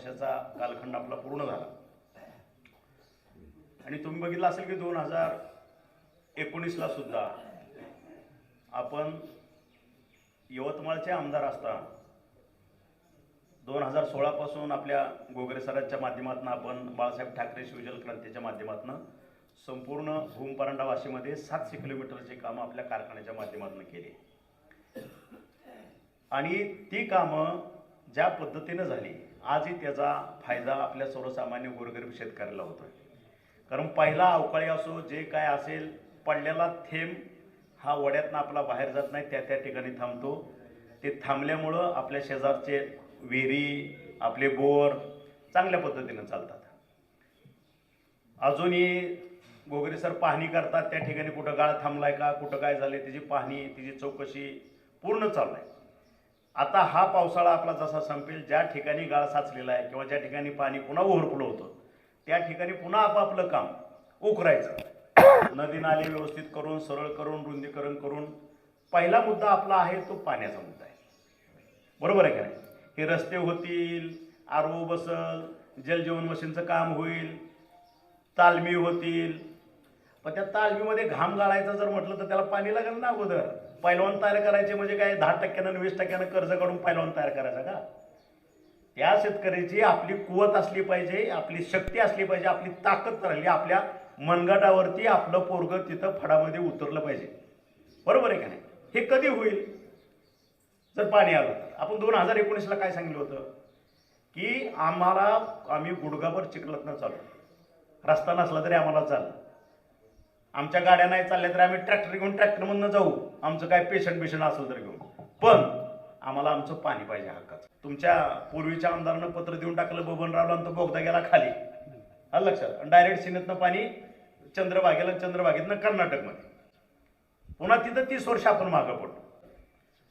वर्षाचा कालखंड आपला पूर्ण झाला. आणि तुम्ही बघितलं असेल की दोन हजार एकोणीसला सुद्धा आपण यवतमाळचे आमदार असता दोन हजार सोळापासून आपल्या गोगरे सरांच्या माध्यमातून आपण बाळासाहेब ठाकरे शिवजल क्रांतीच्या माध्यमातून संपूर्ण भूमपरांडा वाशीमध्ये सातशे किलोमीटरचे कामं आपल्या कारखान्याच्या माध्यमातून केली. आणि ती कामं ज्या पद्धतीनं झाली आजही त्याचा फायदा आपल्या सर्वसामान्य गोरगरीब शेतकऱ्याला होतो आहे कारण पहिला अवकाळी असो जे काय असेल पडलेला थेंब हा वड्यातनं आपला बाहेर जात नाही त्या त्या ठिकाणी थांबतो. ते थांबल्यामुळं आपल्या शेजारचे विहिरी आपले बोर चांगल्या पद्धतीनं चालतात. अजूनही गोगरे सर पाहणी करतात त्या ठिकाणी कुठं गाळ थांबलाय का कुठं काय झालंय त्याची पाहणी त्याची चौकशी पूर्ण चालू आहे. आता हा पावसाळा आपला जसा संपेल ज्या ठिकाणी गाळ साचलेला आहे किंवा ज्या ठिकाणी पाणी पुन्हा ओव्हरफ्लो होतं त्या ठिकाणी पुन्हा आपापलं काम उकरायचं. नदी नाले व्यवस्थित करून सरळ करून रुंदीकरण करून पहिला मुद्दा आपला आहे तो पाण्याचा मुद्दा आहे. बरोबर आहे का नाही? हे रस्ते होतील आर ओ बसल जलजीवन मशीनचं काम होईल तालमी होतील पण त्या तालमीमध्ये घाम गाळायचा जर म्हटलं तर त्याला पाणी लागेल ना अगोदर. पैलवान तयार करायचे म्हणजे काय? दहा टक्क्यानं वीस टक्क्यानं कर्ज काढून पैलवान तयार करायचा का? त्या शेतकऱ्याची आपली कुवत असली पाहिजे आपली शक्ती असली पाहिजे आपली ताकद राहिली आपल्या मनगटावरती आपलं पोरग तिथं फडामध्ये उतरलं पाहिजे. बरोबर आहे का नाही? हे कधी होईल? जर पाणी आलं तर. आपण दोन हजार एकोणीसला काय सांगितलं होतं? की आम्हाला आम्ही गुडगाभर चिखलतनं चालू. रस्ता नसला तरी आम्हाला चाल. आमच्या गाड्या नाही चालल्या तर आम्ही ट्रॅक्टर घेऊन ट्रॅक्टरमधनं जाऊ. आमचं काय पेशंट बिशंट असेल तर घेऊन. पण आम्हाला आमचं पाणी पाहिजे हक्काचं. तुमच्या पूर्वीच्या आमदारानं पत्र देऊन टाकलं बबनरावला आणि तो बोगदा गेला खाली. हा लक्षात. डायरेक्ट सिनेतनं पाणी चंद्रभागेला चंद्रभागेतनं कर्नाटकमध्ये. पुन्हा तिथं तीस वर्ष आपण मागं पडतो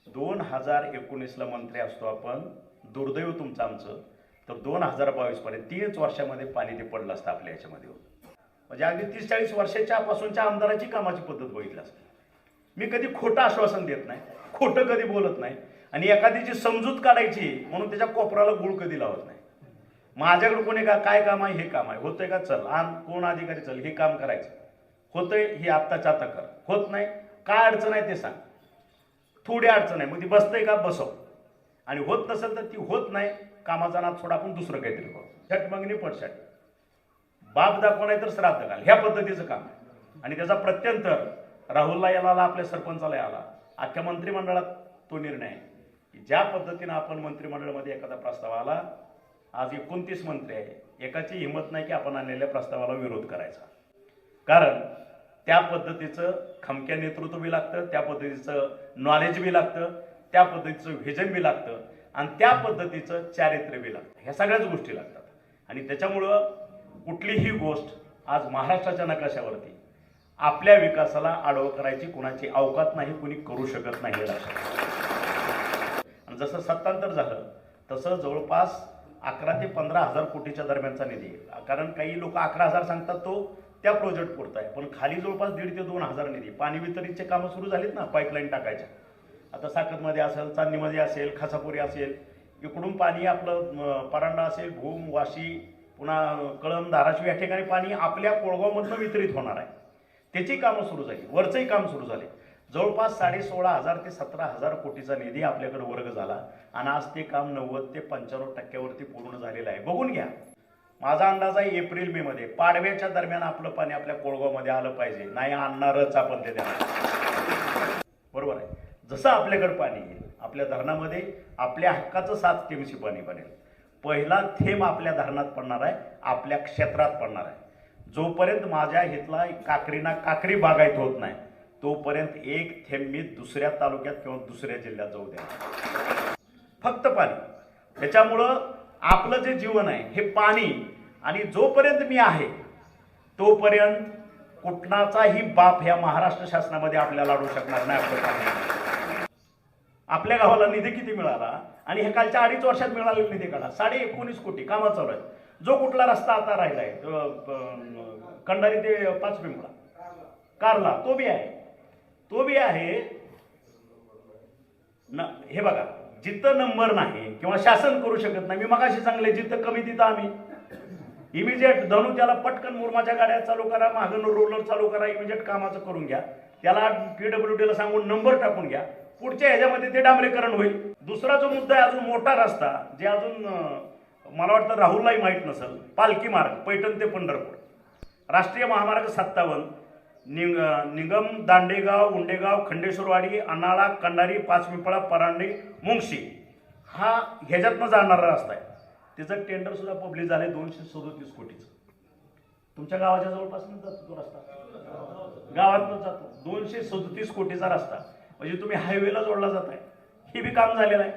दोन हजार एकोणीसला मंत्री असतो आपण दुर्दैव तुमचं आमचं. तर दोन हजार बावीसपर्यंत तीनच वर्षामध्ये पाणी ते पडलं असतं आपल्या याच्यामध्ये. म्हणजे अगदी तीस चाळीस वर्षाच्या पासूनच्या आमदाराची कामाची पद्धत बघितली असते. मी कधी खोटं आश्वासन देत नाही खोटं कधी बोलत नाही आणि एखादीची समजूत काढायची म्हणून त्याच्या कोपराला गुळ कधी लावत नाही. माझ्याकडे कोणी का काय काम आहे हे काम आहे. होतंय का? चल. आण कोण अधिकारी? चल. हे काम करायचं. होतंय हे आत्ताच्या आता कर. होत नाही काय अडचण आहे ते सांग. थोडी अडचण आहे. मग ती बसतंय का? बसव. आणि होत नसेल तर ती होत नाही. कामाचा नाद थोडा आपण दुसरं काहीतरी करू. झट मागणी पडशाट बाप दाखवा नाही तर श्राद्ध घाल. ह्या पद्धतीचं काम आहे. आणि त्याचा प्रत्यंतर राहुलला याला आला आपल्या सरपंचाला आला अख्ख्या मंत्रिमंडळात तो निर्णय आहे. की ज्या पद्धतीनं आपण मंत्रिमंडळामध्ये एखादा प्रस्ताव आला आज एकोणतीस मंत्री आहे. एकाची हिंमत नाही की आपण आणलेल्या प्रस्तावाला विरोध करायचा. कारण त्या पद्धतीचं खमक्या नेतृत्व बी लागतं त्या पद्धतीचं नॉलेज बी लागतं त्या पद्धतीचं व्हिजन बी लागतं आणि त्या पद्धतीचं चारित्र्य बी लागतं. ह्या सगळ्याच गोष्टी लागतात. आणि त्याच्यामुळं कुठलीही गोष्ट आज महाराष्ट्राच्या नकाशावरती आपल्या विकासाला आडवं करायची कुणाची अवकात नाही कुणी करू शकत नाही आणि जसं सत्तांतर झालं तसं जवळपास अकरा ते पंधरा हजार कोटीच्या दरम्यानचा निधी कारण काही लोक अकरा हजार सांगतात तो त्या प्रोजेक्ट पुरता आहे. पण खाली जवळपास दीड ते दोन हजार निधी पाणी वितरितचे कामं सुरू झालीत ना पाईपलाईन टाकायच्या. आता साखरमध्ये असेल चांदणीमध्ये असेल खासापुरी असेल इकडून पाणी आपलं परांडा असेल भूम वाशी पुन्हा कळम धाराशिव या ठिकाणी पाणी आपल्या कोळगावमधनं वितरित होणार आहे. त्याची कामं सुरू झाली. वरचंही काम सुरू झाले. जवळपास साडे सोळा हजार ते सतरा हजार कोटीचा निधी आपल्याकडे वर्ग झाला आणि आज ते काम नव्वद ते पंच्याण्णव टक्क्यावरती पूर्ण झालेलं आहे. बघून घ्या. माझा अंदाज आहे एप्रिल मे मध्ये. पाडव्याच्या दरम्यान आपलं पाणी आपल्या कोळगावमध्ये आलं पाहिजे. नाही आणणारच आपण ते बरोबर आहे. जसं आपल्याकडे पाणी येईल आपल्या धरणामध्ये आपल्या हक्काचं सात टीमशी पाणी बनेल. पहिला थेंब आपल्या धरणात पडणार आहे आपल्या क्षेत्रात पडणार आहे. जोपर्यंत माझ्या हितला काकरीना काकरी बागायत होत नाही तोपर्यंत एक थेंब मी दुसऱ्या तालुक्यात किंवा दुसऱ्या जिल्ह्यात जाऊ द्या फक्त पाणी. त्याच्यामुळं आपलं जे जीवन आहे हे पाणी आणि जोपर्यंत मी आहे तोपर्यंत कुठणाचाही बाप ह्या महाराष्ट्र शासनामध्ये आपल्याला अडू शकणार नाही आपलं आपल्या गावाला निधी किती मिळाला? आणि हे कालच्या अडीच वर्षात मिळालेला निधी काढा साडे एकोणीस कोटी कामं चालू आहेत जो कुठला रस्ता आता राहिला आहे कंडारी ते पाच पिंपळा. कारला तो बी आहे. तो बी आहे. न हे बघा जिथं नंबर नाही किंवा शासन करू शकत नाही मी मगाशी सांगले जिथं कमी तिथं आम्ही. इमिजिएट धनु त्याला पटकन मुरमाच्या गाड्या चालू करा मागं रोलर चालू करा इमिजिएट कामाचं करून घ्या. त्याला पीडब्ल्यू डीला सांगून नंबर टाकून घ्या. पुढच्या ह्याच्यामध्ये ते डांबरीकरण होईल. दुसरा जो मुद्दा आहे अजून मोठा रस्ता जे अजून मला वाटतं राहुललाही माहीत नसेल पालखी मार्ग पैठण ते पंढरपूर. राष्ट्रीय महामार्ग सत्तावन्न निंग निगम दांडेगाव उंडेगाव खंडेश्वरवाडी अनाळा कंडारी पाचपिंपळा परांडे मुंगशी हा ह्याच्यातनं जाणारा रस्ता आहे. त्याचं टेंडरसुद्धा पब्लिक झाले दोनशे सदोतीस कोटीचं. तुमच्या गावाच्या जवळपासनं जातो तो रस्ता. गावातनं जातो. दोनशे सदोतीस कोटीचा रस्ता. म्हणजे तुम्ही हायवेला जोडला जात आहे हे बी काम झालेलं आहे.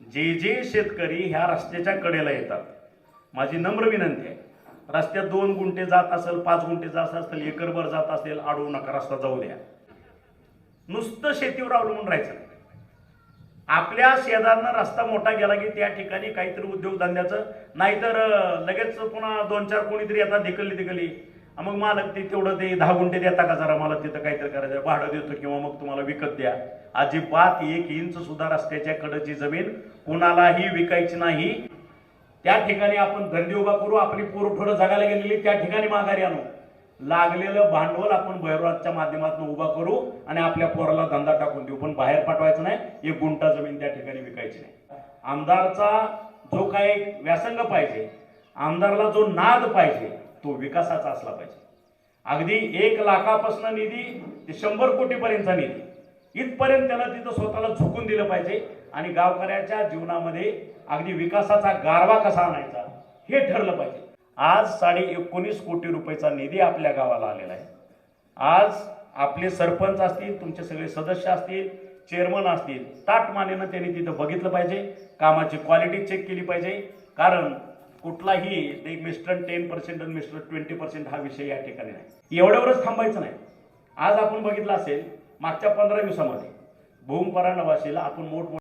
जे जे शेतकरी ह्या रस्त्याच्या कडेला येतात माझी नम्र विनंती आहे रस्त्यात दोन गुंठे जात असेल पाच गुंठे जात असेल एकरभर जात असेल अडवू नका रस्ता जाऊ द्या. नुसतं शेतीवर अवलंबून राहायचं नाही. आपल्या शेजारनं रस्ता मोठा गेला की त्या ठिकाणी काहीतरी उद्योगधंद्याचं नाहीतर लगेच पुन्हा दोन चार कोणीतरी येतात दिकली दिकली मग मालक ते तेवढं ते दहा गुंठे देता का जरा? मला तिथं काहीतरी करायचं भाडं देतो किंवा मग तुम्हाला विकत द्या. अजिबात एक इंच सुद्धा रस्त्याच्या कडची जमीन कुणालाही विकायची नाही. त्या ठिकाणी आपण धंदे उभा करू आपली पोरठोडं जगायला गेलेली त्या ठिकाणी माघारी आणू. लागलेलं भांडवल आपण भैरवाच्या माध्यमातून उभा करू आणि आपल्या पोराला धंदा टाकून देऊ. पण बाहेर पाठवायचं नाही एक गुंठा जमीन त्या ठिकाणी विकायची नाही. आमदारचा जो काही व्यासंग पाहिजे आमदारला जो नाद पाहिजे तो विकासाचा असला पाहिजे. अगदी एक लाखापासून निधी ते शंभर कोटीपर्यंतचा निधी. इथपर्यंत त्याला तिथं स्वतःला झुकून दिलं पाहिजे आणि गावकऱ्याच्या जीवनामध्ये अगदी विकासाचा गारवा कसा आणायचा हे ठरलं पाहिजे. आज साडे एकोणीस कोटी रुपयाचा निधी आपल्या गावाला आलेला आहे. आज आपले सरपंच असतील तुमचे सगळे सदस्य असतील चेअरमन असतील ताटमानेनं त्यांनी तिथं बघितलं पाहिजे. कामाची क्वालिटी चेक केली पाहिजे. कारण कुठलाही ते मिस्टर टेन पर्सेंट आणि मिस्टर ट्वेंटी पर्सेंट हा विषय या ठिकाणी नाही. एवढ्यावरच थांबायचं नाही. आज आपण बघितलं असेल मागच्या पंधरा दिवसामध्ये भूम परांडवाशीला आपण मोठमोठे